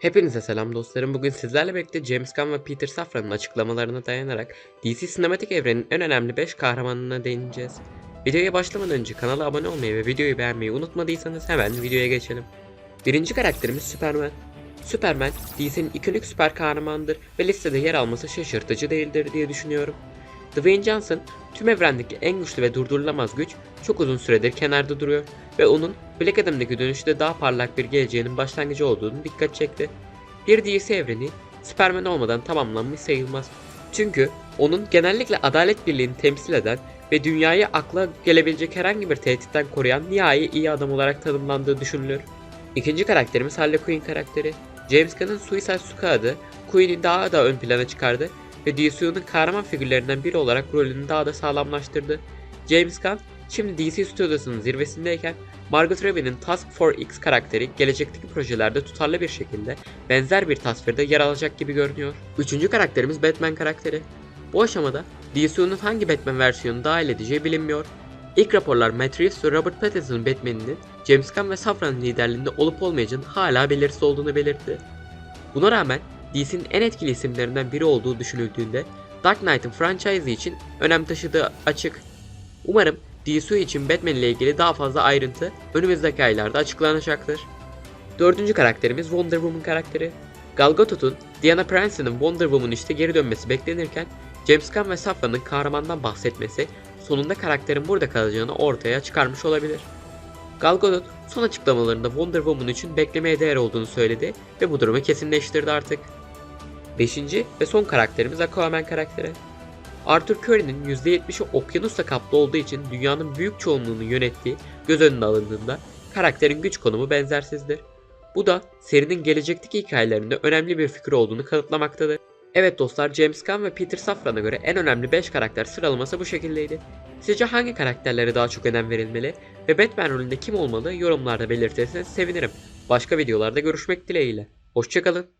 Hepinize selam dostlarım. Bugün sizlerle birlikte James Gunn ve Peter Safran'ın açıklamalarına dayanarak DC sinematik evrenin en önemli 5 kahramanına değineceğiz. Videoya başlamadan önce kanala abone olmayı ve videoyu beğenmeyi unutmadıysanız hemen videoya geçelim. Birinci karakterimiz Superman. Superman, DC'nin ikonik süper kahramanıdır ve listede yer alması şaşırtıcı değildir diye düşünüyorum. Dwayne Johnson, tüm evrendeki en güçlü ve durdurulamaz güç çok uzun süredir kenarda duruyor ve onun Black Adam'daki dönüşte daha parlak bir geleceğinin başlangıcı olduğunu dikkat çekti. Bir DC evreni Superman olmadan tamamlanmış sayılmaz. Çünkü onun genellikle adalet birliğini temsil eden ve dünyayı akla gelebilecek herhangi bir tehditten koruyan nihai iyi adam olarak tanımlandığı düşünülür. İkinci karakterimiz Harley Quinn karakteri. James Gunn'ın Suicide Squad'ı Quinn'i daha da ön plana çıkardı ve DCU'nun kahraman figürlerinden biri olarak rolünü daha da sağlamlaştırdı. James Gunn şimdi DC stüdyosunun zirvesindeyken Margot Robbie'nin Task Force X karakteri gelecekteki projelerde tutarlı bir şekilde benzer bir tasvirde yer alacak gibi görünüyor. Üçüncü karakterimiz Batman karakteri. Bu aşamada DCU'nun hangi Batman versiyonu dahil edeceği bilinmiyor. İlk raporlar Matt Reeves ve Robert Pattinson'ın Batman'inin James Gunn ve Safran'ın liderliğinde olup olmayacağının hala belirsiz olduğunu belirtti. Buna rağmen DC'nin en etkili isimlerinden biri olduğu düşünüldüğünde Dark Knight'ın franchise için önem taşıdığı açık. Umarım DCU için Batman ile ilgili daha fazla ayrıntı önümüzdeki aylarda açıklanacaktır. Dördüncü karakterimiz Wonder Woman karakteri. Gal Gadot'un Diana Prince'nin Wonder Woman işte geri dönmesi beklenirken James Gunn ve Safran'ın kahramandan bahsetmesi sonunda karakterin burada kalacağını ortaya çıkarmış olabilir. Gal Gadot son açıklamalarında Wonder Woman için beklemeye değer olduğunu söyledi ve bu durumu kesinleştirdi artık. Beşinci ve son karakterimiz Aquaman karakteri. Arthur Curry'nin %70'i okyanusla kaplı olduğu için dünyanın büyük çoğunluğunu yönettiği göz önüne alındığında karakterin güç konumu benzersizdir. Bu da serinin gelecekteki hikayelerinde önemli bir fikir olduğunu kanıtlamaktadır. Evet dostlar James Gunn ve Peter Safran'a göre en önemli 5 karakter sıralaması bu şekildeydi. Sizce hangi karakterlere daha çok önem verilmeli ve Batman rolünde kim olmalı yorumlarda belirtirseniz sevinirim. Başka videolarda görüşmek dileğiyle. Hoşçakalın.